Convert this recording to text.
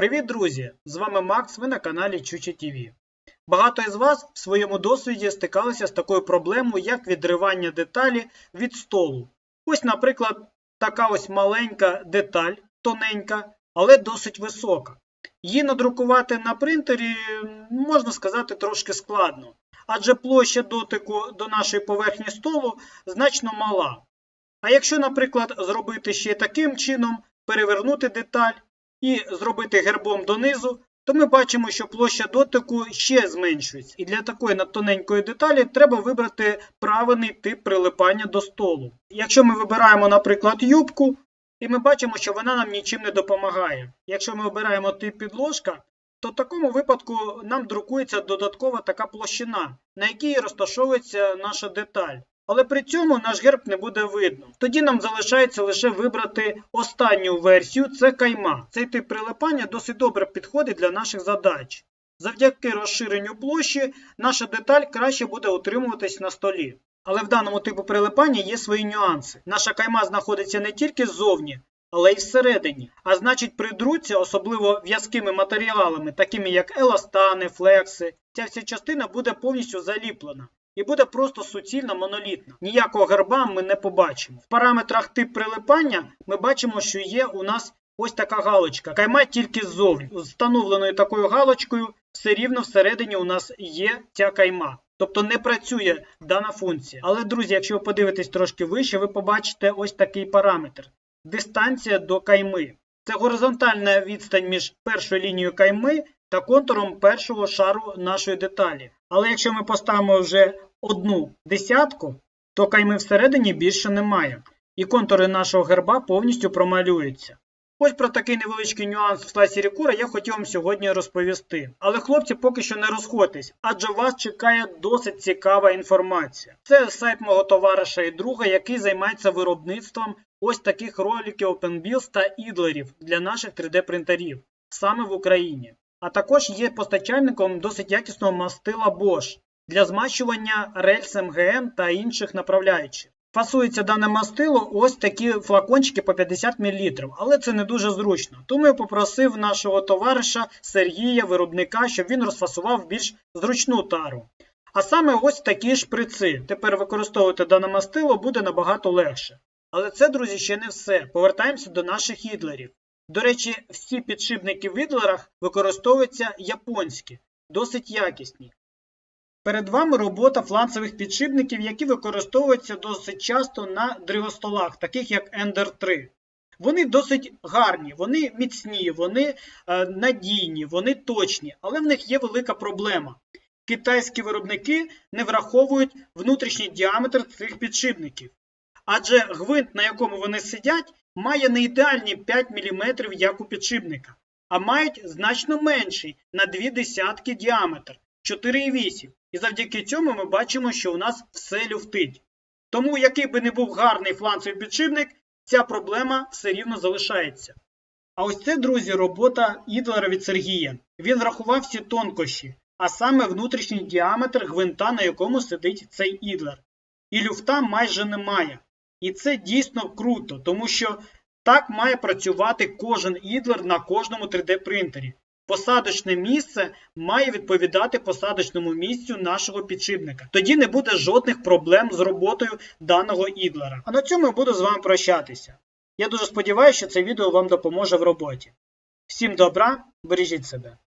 Привіт, друзі! З вами Макс, ви на каналі Чуче ТВ. Багато із вас в своєму досвіді стикалися з такою проблемою, як відривання деталі від столу. Ось, наприклад, така ось маленька деталь, тоненька, але досить висока. Її надрукувати на принтері, можна сказати, трошки складно, адже площа дотику до нашої поверхні столу значно мала. А якщо, наприклад, зробити ще таким чином, перевернути деталь і зробити гербом донизу, то ми бачимо, що площа дотику ще зменшується. І для такої надтоненької деталі треба вибрати правильний тип прилипання до столу. Якщо ми вибираємо, наприклад, юбку, і ми бачимо, що вона нам нічим не допомагає. Якщо ми обираємо тип підложка, то в такому випадку нам друкується додаткова така площина, на якій розташовується наша деталь. Але при цьому наш герб не буде видно. Тоді нам залишається лише вибрати останню версію це кайма. Цей тип прилипання досить добре підходить для наших задач. Завдяки розширенню площі наша деталь краще буде утримуватись на столі. Але в даному типу прилипання є свої нюанси. Наша кайма знаходиться не тільки ззовні, але й всередині. А значить, при друці, особливо в'язкими матеріалами, такими як еластани, флекси, ця вся частина буде повністю заліплена. І буде просто суцільно монолітна. Ніякого герба ми не побачимо. В параметрах тип прилипання ми бачимо, що є у нас ось така галочка. Кайма тільки ззовні. Встановленою такою галочкою все рівно всередині у нас є ця кайма. Тобто не працює дана функція. Але, друзі, якщо ви подивитесь трошки вище, ви побачите ось такий параметр: дистанція до кайми. Це горизонтальна відстань між першою лінією кайми та контуром першого шару нашої деталі. Але якщо ми поставимо вже одну десятку, то кайми всередині більше немає, і контури нашого герба повністю промалюються. Ось про такий невеличкий нюанс в класі Рікура я хотів вам сьогодні розповісти. Але хлопці поки що не розходьтесь, адже вас чекає досить цікава інформація. Це сайт мого товариша і друга, який займається виробництвом ось таких роликів OpenBuild та ідлерів для наших 3D-принтерів саме в Україні. А також є постачальником досить якісного мастила Bosch для змащування рельс МГМ та інших направляючих. Фасується дане мастило ось такі флакончики по 50 мл, але це не дуже зручно. Тому я попросив нашого товариша Сергія, виробника, щоб він розфасував більш зручну тару. А саме ось такі шприци. Тепер використовувати дане мастило буде набагато легше. Але це, друзі, ще не все. Повертаємося до наших ідлерів. До речі, всі підшипники в ідлерах використовуються японські, досить якісні. Перед вами робота фланцевих підшипників, які використовуються досить часто на дригостолах, таких як Ender 3. Вони досить гарні, вони міцні, вони е, надійні, вони точні, але в них є велика проблема. Китайські виробники не враховують внутрішній діаметр цих підшипників. Адже гвинт, на якому вони сидять, має не ідеальні 5 мм, як у підшипника, а мають значно менший на 2 десятки діаметр 4,8. І завдяки цьому ми бачимо, що у нас все люфтить. Тому, який би не був гарний фланцевий підшипник, ця проблема все рівно залишається. А ось це, друзі, робота ідлера від Сергія. Він врахував всі тонкощі, а саме внутрішній діаметр гвинта, на якому сидить цей ідлер. І люфта майже немає. І це дійсно круто, тому що так має працювати кожен ідлер на кожному 3D-принтері. Посадочне місце має відповідати посадочному місцю нашого підшипника. Тоді не буде жодних проблем з роботою даного ідлера. А на цьому я буду з вами прощатися. Я дуже сподіваюся, що це відео вам допоможе в роботі. Всім добра, бережіть себе!